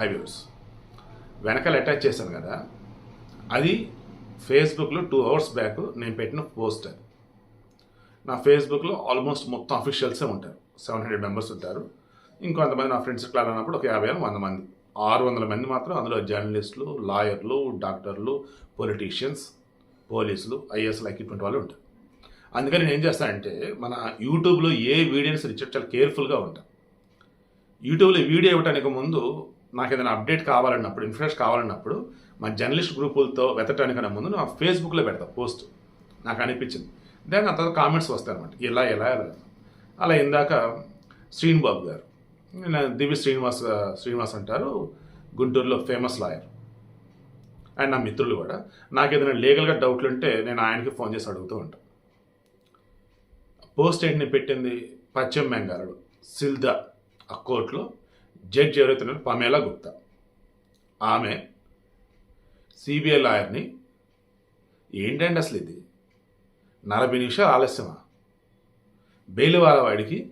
Highways వెనకాల attach చేశాను కదా అది ఫేస్బుక్లో టూ అవర్స్ బ్యాక్ నేను పెట్టిన పోస్ట్ అది. నా ఫేస్బుక్లో ఆల్మోస్ట్ మొత్తం అఫీషియల్సే ఉంటారు. సెవెన్ హండ్రెడ్ మెంబర్స్ ఉంటారు. ఇంకొంతమంది నా ఫ్రెండ్స్ ఇట్లా అన్నప్పుడు ఒక యాభై వంద మంది. ఆరు వందల మంది మాత్రం అందులో జర్నలిస్టులు లాయర్లు డాక్టర్లు పొలిటీషియన్స్ పోలీసులు ఐఏఎస్ లైక్ ఇటువంటి వాళ్ళు ఉంటారు. అందుకని నేను ఏం చేస్తానంటే మన యూట్యూబ్లో ఏ వీడియోస్ రిచర్డ్ చాలా కేర్ఫుల్గా ఉంటాను యూట్యూబ్లో వీడియో ఇవ్వడానికి ముందు నాకు ఏదైనా అప్డేట్ కావాలన్నప్పుడు ఇన్ఫర్మేషన్ కావాలన్నప్పుడు మా జర్నలిస్ట్ గ్రూపులతో వెతటానికన్నా ముందు నా ఫేస్బుక్లో పెడతా పోస్ట్. నాకు అనిపించింది. దాని నా తర్వాత కామెంట్స్ వస్తాయి అనమాట ఇలా ఎలా ఎలా అలా ఇందాక శ్రీనిబాబు గారు నేను శ్రీనివాస్ శ్రీనివాస్ అంటారు గుంటూరులో ఫేమస్ లాయర్ అండ్ నా మిత్రులు కూడా. నాకు ఏదైనా లీగల్గా డౌట్లు ఉంటే నేను ఆయనకి ఫోన్ చేసి అడుగుతూ ఉంటాను పోస్ట్ ఏంటి పెట్టింది పశ్చిమ బెంగాల్లో సిల్దా ఆ కోర్టులో జడ్జి ఎవరైతే పమేలా గుప్తా. ఆమె సిబిఐ లాయర్ని ఏంటండి అసలు ఇది? నలభై నిమిషాలు ఆలస్యమా? బెయిల్ వాళ్ళ వాడికి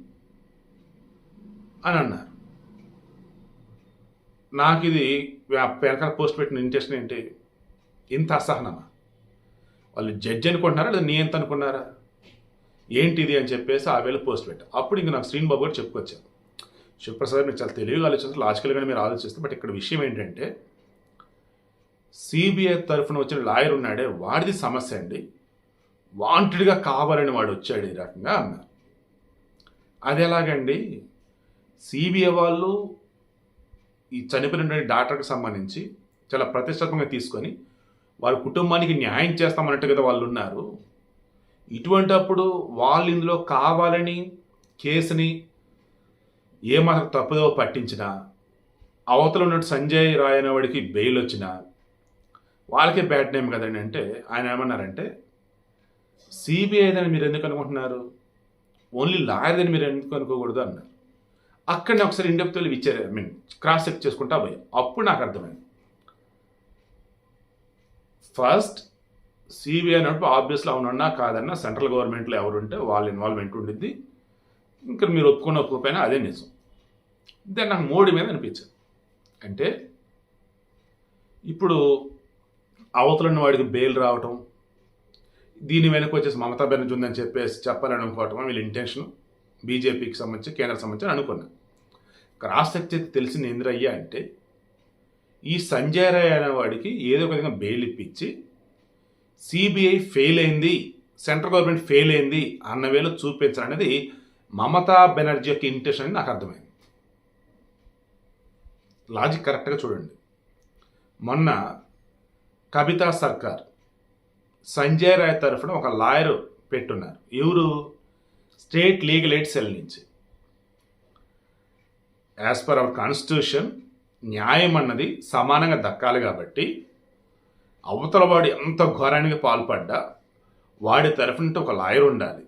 అని అన్నారు. నాకు ఇది వెనకాల పోస్ట్ పెట్టిన ఇంట్రెస్ట్ ఏంటి? ఇంత అసహనమా? వాళ్ళు జడ్జి అనుకుంటున్నారా లేదా నీ ఎంత అనుకున్నారా? ఏంటి ఇది అని చెప్పేసి ఆ వేళ పోస్ట్ పెట్టా. అప్పుడు ఇంక నాకు శ్రీనిబాబు గారు చెప్పుకొచ్చారు. శివప్రసాద్ మీరు చాలా తెలివిగా ఆలోచిస్తారు లాజికల్గానే మీరు ఆలోచిస్తే బట్ ఇక్కడ విషయం ఏంటంటే సిబిఐ తరఫున వచ్చిన లాయర్ ఉన్నాడే వాడిది సమస్య అండి. వాంటెడ్గా కావాలని వాడు వచ్చాడు ఈ రకంగా అన్నారు. అది ఎలాగండి? సిబిఐ వాళ్ళు ఈ చనిపోయినటువంటి డాక్టర్కి సంబంధించి చాలా ప్రతిష్టాత్మకంగా తీసుకొని వారి కుటుంబానికి న్యాయం చేస్తామన్నట్టు కదా వాళ్ళు ఉన్నారు. ఇటువంటి అప్పుడు వాళ్ళు ఇందులో కావాలని కేసుని ఏమాత్రం తప్పుదో పట్టించినా అవతల ఉన్నట్టు సంజయ్ రాయ్ అనేవాడికి బెయిల్ వచ్చినా వాళ్ళకే బ్యాడ్ నేమ్ కదండి అంటే ఆయన ఏమన్నారంటే సిబిఐదని మీరు ఎందుకు అనుకుంటున్నారు? ఓన్లీ లాయర్దని మీరు ఎందుకు అనుకోకూడదు? అన్నారు. అక్కడనే ఒకసారి ఇండెప్త్ వెళ్ళి ఇచ్చారు ఐ మీన్ క్రాస్ చెక్ చేసుకుంటా పోయా. అప్పుడు నాకు అర్థమైంది. ఫస్ట్ సిబిఐ అన్నప్పుడు ఆబ్వియస్లో అవునన్నా కాదన్నా సెంట్రల్ గవర్నమెంట్లో ఎవరుంటే వాళ్ళ ఇన్వాల్వ్మెంట్ ఉండిద్ది. ఇంకా మీరు ఒప్పుకున్న ఒప్పుకోపోయినా అదే నిజం. దాన్ని నాకు మోడీ మీద అనిపించింది. అంటే ఇప్పుడు అవతలున్న వాడికి బెయిల్ రావటం దీని వెనక వచ్చేసి మమతా బెనర్జీ ఉందని చెప్పేసి చెప్పాలని అనుకోవటం వీళ్ళ ఇంటెన్షన్ బీజేపీకి సంబంధించి కేంద్ర సంబంధించి అనుకున్నా. క్రాస్ చెక్ చేసి తెలిసింది ఏంద్రయ్యా అంటే ఈ సంజయ్ రాయ్ అనేవాడికి ఏదో ఒక విధంగా బెయిల్ ఇప్పించి సిబిఐ ఫెయిల్ అయింది సెంట్రల్ గవర్నమెంట్ ఫెయిల్ అయింది అన్న వేలో చూపించాలనేది మమతా బెనర్జీ యొక్క ఇంటెన్షన్ అని నాకు అర్థమైంది. లాజిక్ కరెక్ట్గా చూడండి. మొన్న కవితా సర్కార్ సంజయ్ రాయ్ తరఫున ఒక లాయర్ పెట్టున్నారు. ఎవరు? స్టేట్ లీగల్ ఎయిడ్ సెల్ నుంచి. యాజ్ పర్ అవర్ కాన్స్టిట్యూషన్ న్యాయం అన్నది సమానంగా దక్కాలి కాబట్టి అవతల వాడు ఎంత ఘోరానికి పాల్పడ్డా వాడి తరఫున ఒక లాయర్ ఉండాలి.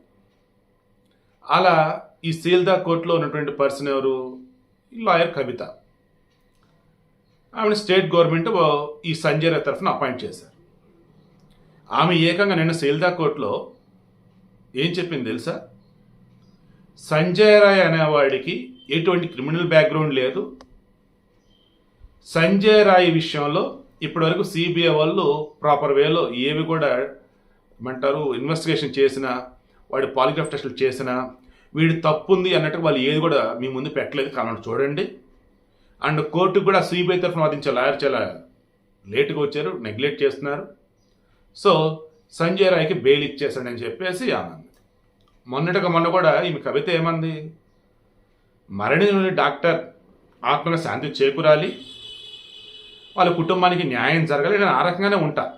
అలా ఈ సీల్దా కోర్టులో ఉన్నటువంటి పర్సన్ ఎవరు? లాయర్ కవిత. ఆమెను స్టేట్ గవర్నమెంట్ ఈ సంజయ్ రాయ్ తరఫున అపాయింట్ చేశారు. ఆమె ఏకంగా నిన్న సీల్దా కోర్టులో ఏం చెప్పింది తెలుసా? సంజయ్ రాయ్ అనేవాడికి ఎటువంటి క్రిమినల్ బ్యాక్గ్రౌండ్ లేదు. సంజయ్ రాయ్ విషయంలో ఇప్పటివరకు సిబిఐ వాళ్ళు ప్రాపర్ వేలో ఏవి కూడా ఏమంటారు ఇన్వెస్టిగేషన్ చేసినా వాడి పాలిగ్రాఫ్ టెస్టులు చేసినా వీడి తప్పు ఉంది అన్నట్టు వాళ్ళు ఏది కూడా మీ ముందు పెట్టలేదు. కావాలంటే చూడండి. అండ్ కోర్టుకు కూడా సిబిఐ తరఫున వాదించే లాయర్ చాలా లేటుగా వచ్చారు నెగ్లెక్ట్ చేస్తున్నారు. సో సంజయ్ రాయ్కి బెయిల్ ఇచ్చేసాడని చెప్పేసి ఆనంద్. మొన్నటిగా మొన్న కూడా ఈమె కవిత ఏమంది? మరణించిన డాక్టర్ ఆత్మగా శాంతి చేకూరాలి. వాళ్ళ కుటుంబానికి న్యాయం జరగాలి. నేను ఆ రకంగానే ఉంటా.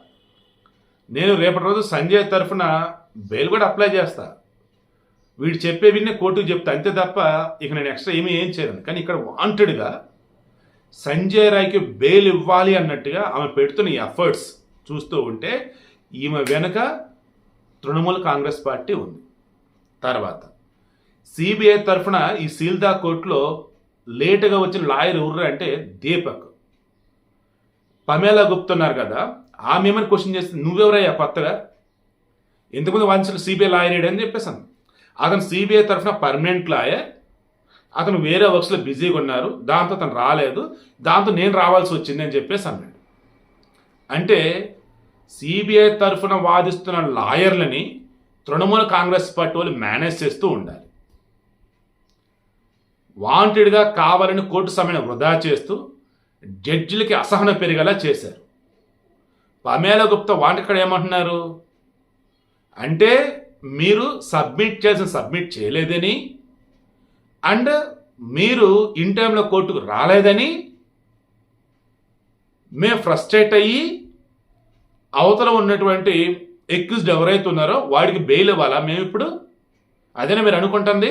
నేను రేపటి రోజు సంజయ్ తరఫున బెయిల్ కూడా అప్లై చేస్తాను వీడు చెప్పే విన్నే కోర్టుకు చెప్తా. అంతే తప్ప ఇక నేను ఎక్స్ట్రా ఏమీ ఏం చేయను. కానీ ఇక్కడ వాంటెడ్గా సంజయ్ రాయ్కి బెయిల్ ఇవ్వాలి అన్నట్టుగా ఆమె పెడుతున్న ఈ ఎఫర్ట్స్ చూస్తూ ఉంటే ఈమె వెనుక తృణమూల్ కాంగ్రెస్ పార్టీ ఉంది. తర్వాత సిబిఐ తరఫున ఈ సీల్దా కోర్టులో లేటుగా వచ్చిన లాయర్ ఎవరు అంటే దీపక్. పమేలా గుప్తున్నారు కదా ఆమె ఏమని క్వశ్చన్ చేస్తే నువ్వెవరయ్యా కొత్తగా? ఎందుకు వాదించిన సిబిఐ లాయర్ అని చెప్పేసాను అతను సిబిఐ తరఫున పర్మనెంట్ లాయర్ అతను వేరే వర్క్స్లో బిజీగా ఉన్నారు. దాంతో అతను రాలేదు. దాంతో నేను రావాల్సి వచ్చింది అని చెప్పేసి అన్నాడు. అంటే సిబిఐ తరఫున వాదిస్తున్న లాయర్లని తృణమూల కాంగ్రెస్ పార్టీ వాళ్ళు మేనేజ్ చేస్తూ ఉండాలి. వాంటెడ్గా కావాలని కోర్టు సమయం వృధా చేస్తూ జడ్జిలకి అసహనం పెరిగేలా చేశారు. పమేలా గుప్తా వాంట ఇక్కడ ఏమంటున్నారు? అంటే మీరు సబ్మిట్ చేసిన సబ్మిట్ చేయలేదని అండ్ మీరు ఇన్ టైంలో కోర్టుకు రాలేదని మేము ఫ్రస్ట్రేట్ అయ్యి అవతల ఉన్నటువంటి ఎక్యూజ్డ్ ఎవరైతే ఉన్నారో వాడికి బెయిల్ ఇవ్వాలా? మేము ఇప్పుడు అదేనా మీరు అనుకుంటుంది?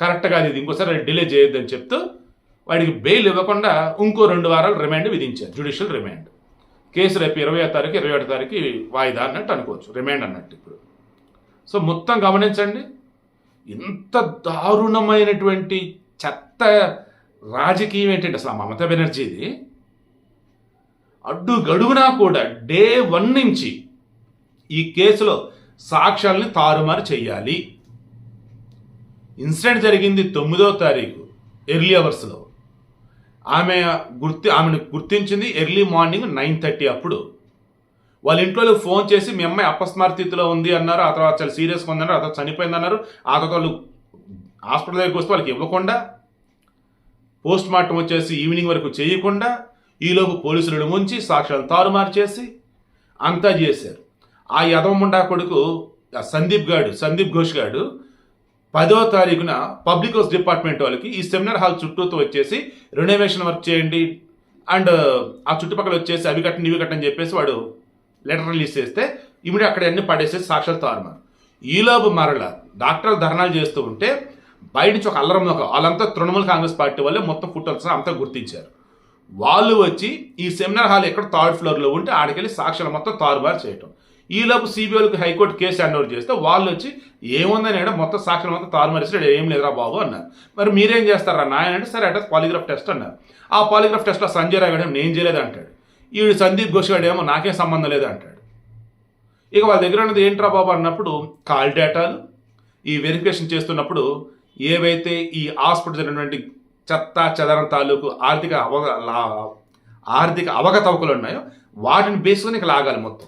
కరెక్ట్ కాదు ఇది. ఇంకోసారి డిలే చేయొద్దని చెప్తూ వాడికి బెయిల్ ఇవ్వకుండా ఇంకో రెండు వారాలు రిమాండ్ విధించారు. జ్యుడిషియల్ రిమాండ్ కేసు రేపు ఇరవై తారీఖు ఇరవై ఏడు తారీఖు వాయిదా అన్నట్టు అనుకోవచ్చు. రిమైండ్ అన్నట్టు ఇప్పుడు. సో మొత్తం గమనించండి. ఇంత దారుణమైనటువంటి చెత్త రాజకీయం ఏంటంటే అసలు మమతా బెనర్జీది? అడ్డు గడుగునా కూడా డే వన్ నుంచి ఈ కేసులో సాక్ష్యాలని తారుమారు చేయాలి ఇన్సిడెంట్ జరిగింది తొమ్మిదో తారీఖు ఎర్లీ అవర్స్లో. ఆమె గుర్తి ఆమెను గుర్తించింది ఎర్లీ మార్నింగ్ నైన్ థర్టీ అప్పుడు. వాళ్ళ ఇంట్లో ఫోన్ చేసి మీ అమ్మాయి అపస్మార స్థితిలో ఉంది అన్నారు. ఆ తర్వాత చాలా సీరియస్గా ఉందన్నారు. ఆ తర్వాత చనిపోయింది అన్నారు. ఆ తర్వాత వాళ్ళు హాస్పిటల్ దగ్గరికి వస్తే వాళ్ళకి ఇవ్వకుండా పోస్ట్ మార్టం వచ్చేసి ఈవినింగ్ వరకు చేయకుండా ఈలోపు పోలీసులను ముంచి సాక్ష్యాలు తారుమారు చేసి అంతా చేశారు. ఆ యదవముండా కొడుకు సందీప్ గాడు సందీప్ ఘోష్ గాడు పదో తారీఖున పబ్లిక్ హౌస్ డిపార్ట్మెంట్ వాళ్ళకి ఈ సెమినార్ హాల్ చుట్టూతో వచ్చేసి రెనోవేషన్ వర్క్ చేయండి. అండ్ ఆ చుట్టుపక్కల వచ్చేసి అవి కట్టండి ఇవి కట్టని చెప్పేసి వాడు లెటర్ రిలీజ్ చేస్తే ఇమిడి అక్కడ అన్ని పడేసేసి సాక్షాత్ తారుమారు. ఈలోపు మరల డాక్టర్లు ధర్నాలు చేస్తూ ఉంటే బయట నుంచి ఒక అల్లరం ఒక వాళ్ళంతా తృణమూల కాంగ్రెస్ పార్టీ వాళ్ళే మొత్తం ఫుటోస్ అంతా గుర్తించారు. వాళ్ళు వచ్చి ఈ సెమినార్ హాల్ ఎక్కడ థర్డ్ ఫ్లోర్లో ఉంటే ఆడికెళ్ళి సాక్షులు మొత్తం తారుమారు చేయటం. ఈలోపు సిబిఐలకు high court case hand over చేస్తే వాళ్ళు వచ్చి ఏముందని అంటే మొత్తం సాక్షులు మొత్తం తారుమారిస్తే ఏం లేదురా బాబు అన్నారు. మరి మీరేం చేస్తారా? నాయన అంటే సరే అంటే పాలిగ్రాఫ్ టెస్ట్ అన్నారు. ఆ పాలిగ్రాఫ్ టెస్ట్లో సంజయ్ రాయ్ గారు నేను చేయలేదు? అంటాడు. ఈవిడ సందీప్ ఘోష్ గారు ఏమో నాకేం సంబంధం లేదు అంటాడు. ఇక వాళ్ళ దగ్గర ఉన్నది ఏంట్రా బాబు? అన్నప్పుడు కాల్ డేటాలు ఈ వెరిఫికేషన్ చేస్తున్నప్పుడు ఏవైతే ఈ హాస్పిటల్ జరిగినటువంటి చెత్త చెదరం తాలూకు ఆర్థిక అవగ లా- ఆర్థిక అవకతవకలు ఉన్నాయో వాటిని బేసుకొని ఇక లాగాలి మొత్తం.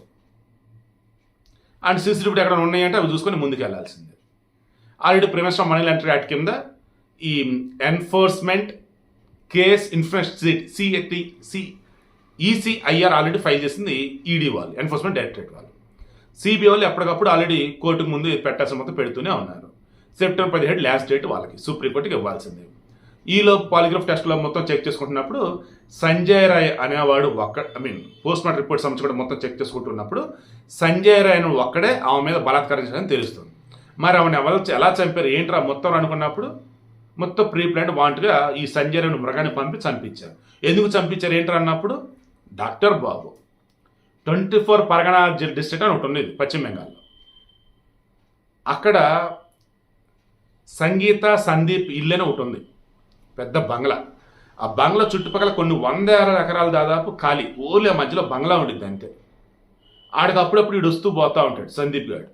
అండ్ సీసీటీవీ ఎక్కడ ఉన్నాయంటే అవి చూసుకొని ముందుకు వెళ్ళాల్సిందే already prevention of money laundering act కింద ఈ enforcement case infrastructure CAT C ECIR already file చేసింది ఈడీ వాళ్ళు ఎన్ఫోర్స్మెంట్ డైరెక్టరేట్ వాళ్ళు. సిబిఐ వాళ్ళు ఎప్పటికప్పుడు ఆల్రెడీ కోర్టుకు ముందు పెట్టాల్సిన మొత్తం పెడుతూనే ఉన్నారు. సెప్టెంబర్ పదిహేడు లాస్ట్ డేట్ వాళ్ళకి సుప్రీంకోర్టుకి ఇవ్వాల్సిందే. ఈలో పాలిగ్రాఫ్ టెస్ట్లో మొత్తం చెక్ చేసుకుంటున్నప్పుడు సంజయ్ రాయ్ అనేవాడు ఒక్క I mean post mortem report సంబంధించి కూడా మొత్తం చెక్ చేసుకుంటున్నప్పుడు సంజయ్ రాయ్ అని ఒక్కడే ఆమె మీద బలాత్కారం చేశారని తెలుస్తుంది. మరి ఆమెను ఎవరు ఎలా చంపారు? ఏంట్రా మొత్తం అనుకున్నప్పుడు మొత్తం ప్రీ ప్లాంట్ వాంట్గా ఈ సంజయ్ రాయ్ మృగాన్ని పంపి చంపించారు. ఎందుకు చంపించారు ఏంట్రా అన్నప్పుడు doctor Babu twenty four Pargana district అని ఒకటి ఉండేది పశ్చిమ బెంగాల్లో. అక్కడ సంగీత సందీప్ ఇల్లు అని ఒకటి ఉంది. పెద్ద బంగ్లా. ఆ బంగ్లా చుట్టుపక్కల కొన్ని వంద ఎకరాలు దాదాపు ఖాళీ. ఓన్లీ మధ్యలో బంగ్లా ఉండిద్ది అంతే. ఆడికి అప్పుడప్పుడు వీడు వస్తూ పోతూ ఉంటాడు సందీప్ గారు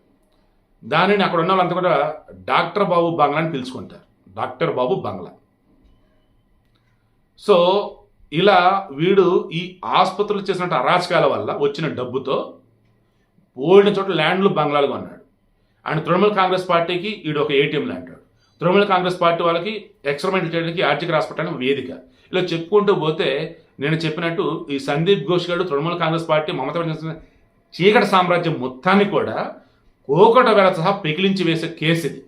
దానిని అక్కడ ఉన్న వాళ్ళంతా కూడా డాక్టర్ బాబు బంగ్లా అని పిలుచుకుంటారు. డాక్టర్ బాబు బంగ్లా. సో ఇలా వీడు ఈ ఆసుపత్రులు చేసినట్టు అరాచకాల వల్ల వచ్చిన డబ్బుతో ఓల్డ్ చోట ల్యాండ్లు బంగ్లాలుగా ఉన్నాడు అండ్ తృణమూల్ కాంగ్రెస్ పార్టీకి వీడు ఒక ఏటీఎం అంటాడు తృణమూల కాంగ్రెస్ పార్టీ వాళ్ళకి ఎక్స్పెరిమెంట్ చేయడానికి ఆర్థిక రాష్ట్రానికి వేదిక. ఇలా చెప్పుకుంటూ పోతే నేను చెప్పినట్టు ఈ సందీప్ ఘోష్ గారు తృణమూల కాంగ్రెస్ పార్టీ మమత బెనర్జీ చీకటి సామ్రాజ్యం మొత్తాన్ని కూడా కోకట వేళ సహా పెకిలించి వేసే కేసు ఇది.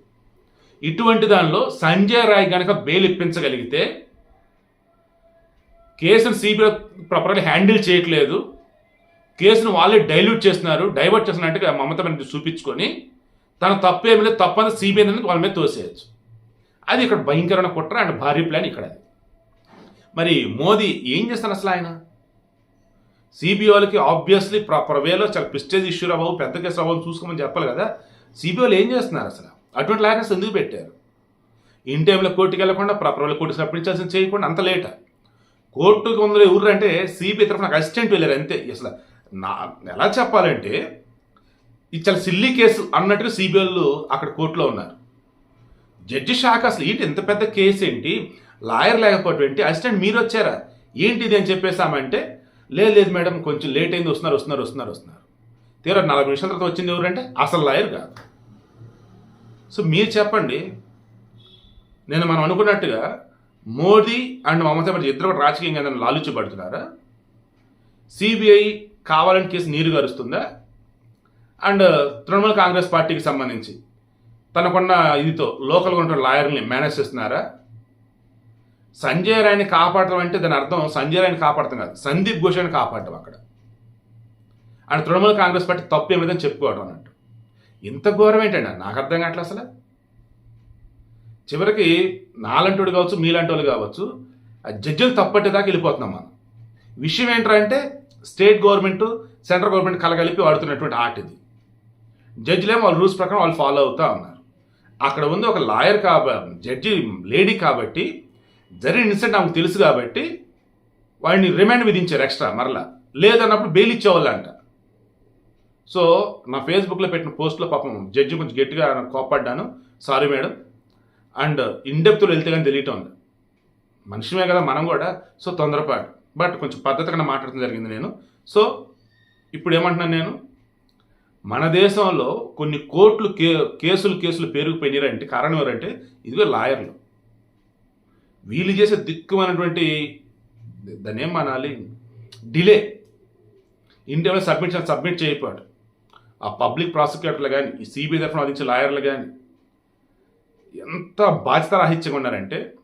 ఇటువంటి దానిలో సంజయ్ రాయ్ గనక బెయిల్ ఇప్పించగలిగితే కేసును సిబిఐ ప్రాపర్గా హ్యాండిల్ చేయట్లేదు. కేసును వాళ్ళే డైల్యూట్ చేస్తున్నారు డైవర్ట్ చేస్తున్నట్టుగా మమత బెనర్జీ చూపించుకొని తన తప్పేమి లేదు తప్పని సిబిఐ వాళ్ళ మీద తోసేయచ్చు. అది ఇక్కడ భయంకరమైన కుట్ర అండ్ భారీ ప్లాన్ ఇక్కడ అది. మరి మోదీ ఏం చేస్తాను అసలు ఆయన? సిబిఐ వాళ్ళకి ఆబ్వియస్లీ ప్రాపర్ వేలో చాలా ప్రిస్టేజ్ ఇష్యూ రావు పెద్ద కేసు రావు చూసుకోమని చెప్పాలి కదా. సిబిఐ ఏం చేస్తున్నారు అసలు? అటువంటి లాయర్స్ ఎందుకు పెట్టారు? ఇన్ టైంలో కోర్టుకి వెళ్ళకుండా ప్రాపర్ వేలో కోర్టు సబ్మిట్ చేయకుండా అంత లేట? కోర్టుకి ముందు ఎవరు అంటే సిబిఐ తరఫున నాకు అసిస్టెంట్ వెళ్ళారు అంతే. అసలు నా ఎలా చెప్పాలంటే ఇది చాలా సిల్లీ కేసు అన్నట్టుగా సిబిఐలు అక్కడ కోర్టులో ఉన్నారు. జడ్జి షాక్ అసలు ఏంటి? ఇంత పెద్ద కేసు ఏంటి? లాయర్ లేకపోతే ఏంటి? అసిస్టెంట్ మీరు వచ్చారా? ఏంటిది అని చెప్పేసామంటే లేదు లేదు మేడం కొంచెం లేట్ అయింది వస్తున్నారు వస్తున్నారు వస్తున్నారు వస్తున్నారు. తీరా నలభై నిమిషాల తర్వాత వచ్చింది ఎవరంటే? అసలు లాయర్ కాదు. సో మీరు చెప్పండి. నేను మనం అనుకున్నట్టుగా మోదీ అండ్ మమతా బెనర్జీ ఇద్దరు కూడా రాజకీయంగా నన్ను లాలుచిపడుతున్నారా సిబిఐ కావాలని కేసు నీరు గారుస్తుందా? అండ్ తృణమూల్ కాంగ్రెస్ పార్టీకి సంబంధించి తనకున్న ఇదితో లోకల్గా ఉన్న లాయర్ని మేనేజ్ చేస్తున్నారా? సంజయ్ రాయ్ని కాపాడటం అంటే దాని అర్థం సంజయ్ రాయ్ని కాపాడటం కాదు. సందీప్ ఘోషాన్ని కాపాడటం అక్కడ. అండ్ తృణమూల కాంగ్రెస్ పార్టీ తప్పు ఏమిటని చెప్పుకోవడం అన్నట్టు. ఇంత ఘోరం ఏంటండి? నాకు అర్థం కావట్లే అసలు. చివరికి నాలంటోడు కావచ్చు మీలాంటి వాళ్ళు కావచ్చు ఆ జడ్జిలు తప్పట్టేదాకా వెళ్ళిపోతున్నాం మనం. విషయం ఏంటంటే స్టేట్ గవర్నమెంట్ సెంట్రల్ గవర్నమెంట్ కలగలిపి వాడుతున్నటువంటి ఆర్ట్ ఇది. జడ్జిలేమో వాళ్ళ రూల్స్ ప్రకారం వాళ్ళు ఫాలో అవుతా ఉన్నారు. అక్కడ ఉంది ఒక లాయర్ కాబట్టి జడ్జి లేడీ కాబట్టి జరిగిన ఇన్సిడెంట్ ఆమెకు తెలుసు కాబట్టి వాడిని రిమాండ్ విధించారు ఎక్స్ట్రా మరలా. లేదన్నప్పుడు బెయిల్ ఇచ్చేవాళ్ళంట. సో నా ఫేస్బుక్లో పెట్టిన పోస్ట్లో పాపం జడ్జి కొంచెం గట్టిగా కోప్పడ్డాను. Sorry madam. అండ్ ఇన్డెప్త్లో వెళ్తే కానీ తెలియటం ఉంది. మనిషిమే కదా మనం కూడా. సో తొందరపాటు. బట్ కొంచెం పద్ధతిగా మాట్లాడటం జరిగింది నేను. సో ఇప్పుడు ఏమంటున్నాను నేను? మన దేశంలో కొన్ని కోట్లు కే కేసులు కేసులు పెరిగిపోయినారంటే కారణం ఎవరంటే ఇదిగో లాయర్లు. వీళ్ళు చేసే దిక్కుమైనటువంటి దాన్ని ఏం అనాలి? డిలే. ఇండియాలో సబ్మిట్ సబ్మిట్ చేయకపోయాడు. ఆ పబ్లిక్ ప్రాసిక్యూటర్లు కానీ ఈ సిబిఐ తరఫున వాదించే లాయర్లు కానీ ఎంత బాధ్యత రాహిత్యంగా ఉన్నారంటే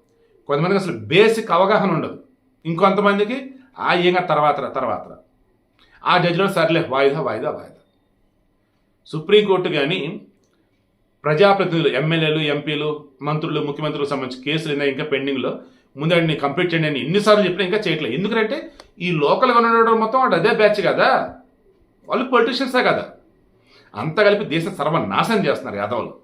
కొంతమందికి అసలు బేసిక్ అవగాహన ఉండదు. ఇంకొంతమందికి ఆ ఏగా తర్వాత తర్వాత. ఆ జడ్జిలో సర్లే వాయిదా వాయిదా వాయిదా. సుప్రీంకోర్టు కానీ ప్రజాప్రతినిధులు ఎమ్మెల్యేలు ఎంపీలు మంత్రులు ముఖ్యమంత్రులకు సంబంధించి కేసులు ఉన్నాయి ఇంకా పెండింగ్లో. ముందడిని కంప్లీట్ చేయండి అని ఎన్నిసార్లు చెప్పినా ఇంకా చేయట్లేదు ఎందుకంటే ఈ లోకల్గా ఉండడం మొత్తం వాడు అదే బ్యాచ్ కదా. వాళ్ళు పొలిటీషియన్సే కదా. అంతా కలిపి దేశం సర్వనాశనం చేస్తున్నారు యాదవులు.